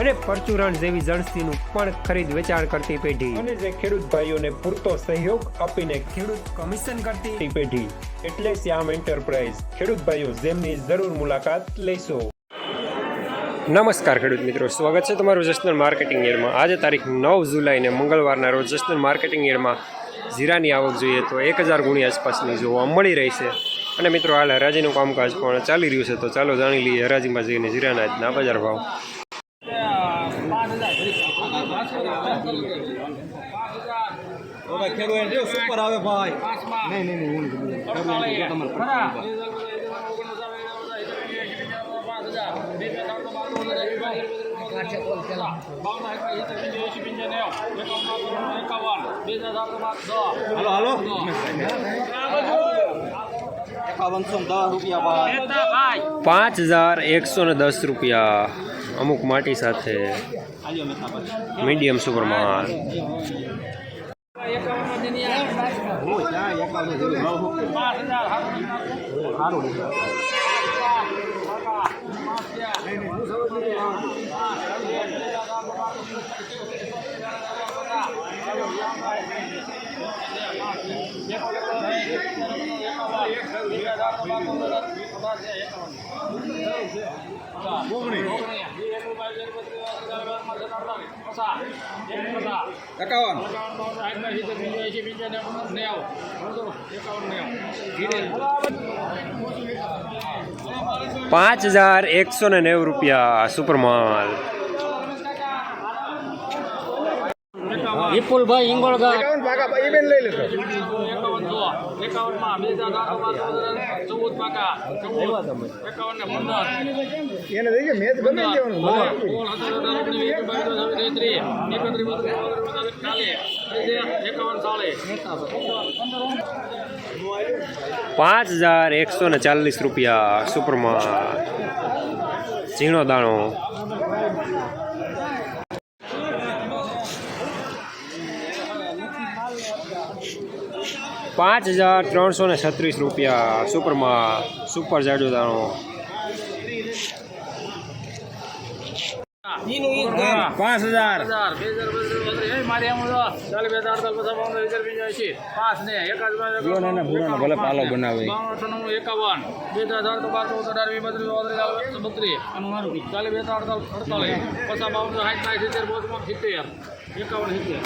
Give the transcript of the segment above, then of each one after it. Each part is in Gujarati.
અને પરચુરણ જેવી જણસીનું પણ ખરીદ વેચાણ કરતી પેઢી. અને જે ખેડૂત ભાઈઓને પૂરતો સહયોગ આપીને ખેડૂત કમિશન કરતી પેઢી. એટલે શ્યામ એન્ટરપ્રાઇઝ. ખેડૂત ભાઈઓ જેમની જરૂર મુલાકાત લેશો. નમસ્કાર ખેડૂત મિત્રો સ્વાગત છે તમારું જસનલ માર્કેટિંગ યરમાં આજે તારીખ નવ જુલાઈને મંગળવારના રોજ જસનલ માર્કેટિંગ યરમાં જીરાની આવક જોઈએ તો એક હજાર ગુણી આસપાસની જોવા મળી રહી છે. અને મિત્રો હાલ હરાજીનું કામકાજ પણ ચાલી રહ્યું છે તો ચાલો જાણી લઈએ હરાજીમાં જઈને જીરાના આજના બજાર ભાવ. ભાઈ સુપર આવે ભાઈ નહીં નહીં નહીં પાંચ હજાર એકસો ને દસ રૂપિયા અમુક માટી સાથે મીડિયમ સુપરમાં હું ત્યાં એકાવન. પાંચ હજાર એકસો ને નેવું રૂપિયા સુપરમાલ. વિપુલભાઈ હિંગોળગર એકાવન ચૌદ ભાઈ ચૌદ. એકાવન ને પંદર. એને દઈ કે મેચ ગમે દેવાનું પાંચ હજાર એકસો ને ચાલીસ રૂપિયા સુપરમાં ઝીણો દાણો. પાંચ હજાર ત્રણસો ને છત્રીસ રૂપિયા સુપરમાં સુપર જાડો દાણો પાંચ હજાર. ભલે પાલો બનાવે. એકાવન. બે હજાર તો બાર અઢારવી બત્રીસ બત્રીસ. ચાલી બે હજાર અડતાલીસ. પચાસ બાવન સાઠ સાઠ સિત્તેર એકાવન સિત્તેર.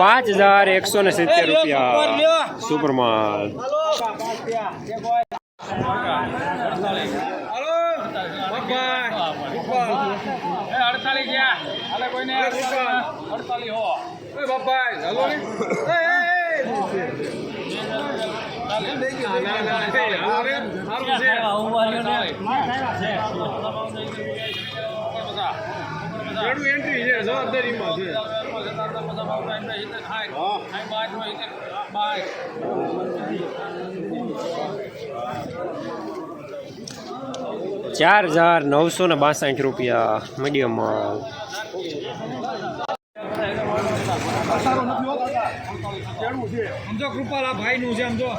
પાંચ હજાર એકસો ને સિત્તેર રૂપિયા. સુપરમાલ એ અડતાલીસ ગયા હાલે કોઈને અડતાલીસ હો એન્ટ્રી છે જવાબદારીમાં છે ચાર હજાર નવસો ને બાસઠ રૂપિયા મીડિયમ સમજો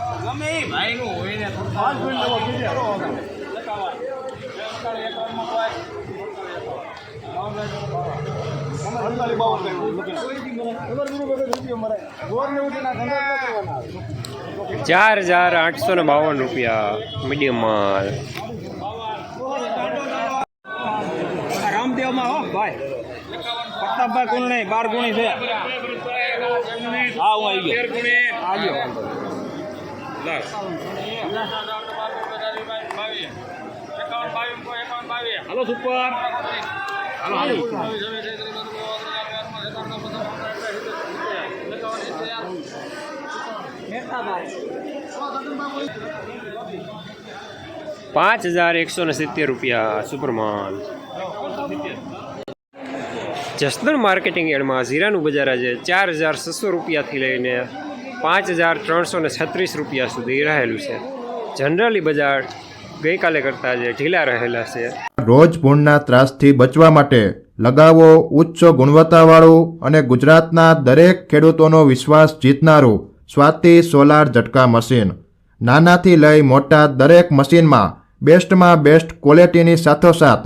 ચાર હજાર આઠસો ને બાવન રૂપિયા મીડિયમ માલ. રામદેવમાં હો ભાઈ. પ્રતાપભાઈ કોણ નહીં, બાર ગુણી છે. હા, હું આવી ગયો. આવ્યો હલો, સુપર. હાલો પાંચ હજાર એકસો ને સિત્તેર રૂપિયા સુપરમાલ જસદણ માર્કેટિંગ યાર્ડમાં જીરાનું બજાર આજે ચાર હજાર છસો રૂપિયાથી લઈને પાંચ હજાર ત્રણસો ને છત્રીસ રૂપિયા સુધી રહેલું છે. જનરલી બજાર ગઈકાલે કરતાં આજે ઢીલા રહેલા છે. રોજ પૂર્ણના ત્રાસથી બચવા માટે લગાવો ઉચ્ચ ગુણવત્તાવાળું અને ગુજરાતના દરેક ખેડૂતોનો વિશ્વાસ જીતનારું સ્વાતિ સોલાર ઝટકા મશીન. નાનાથી લઈ મોટા દરેક મશીનમાં બેસ્ટમાં બેસ્ટ ક્વોલિટીની સાથોસાથ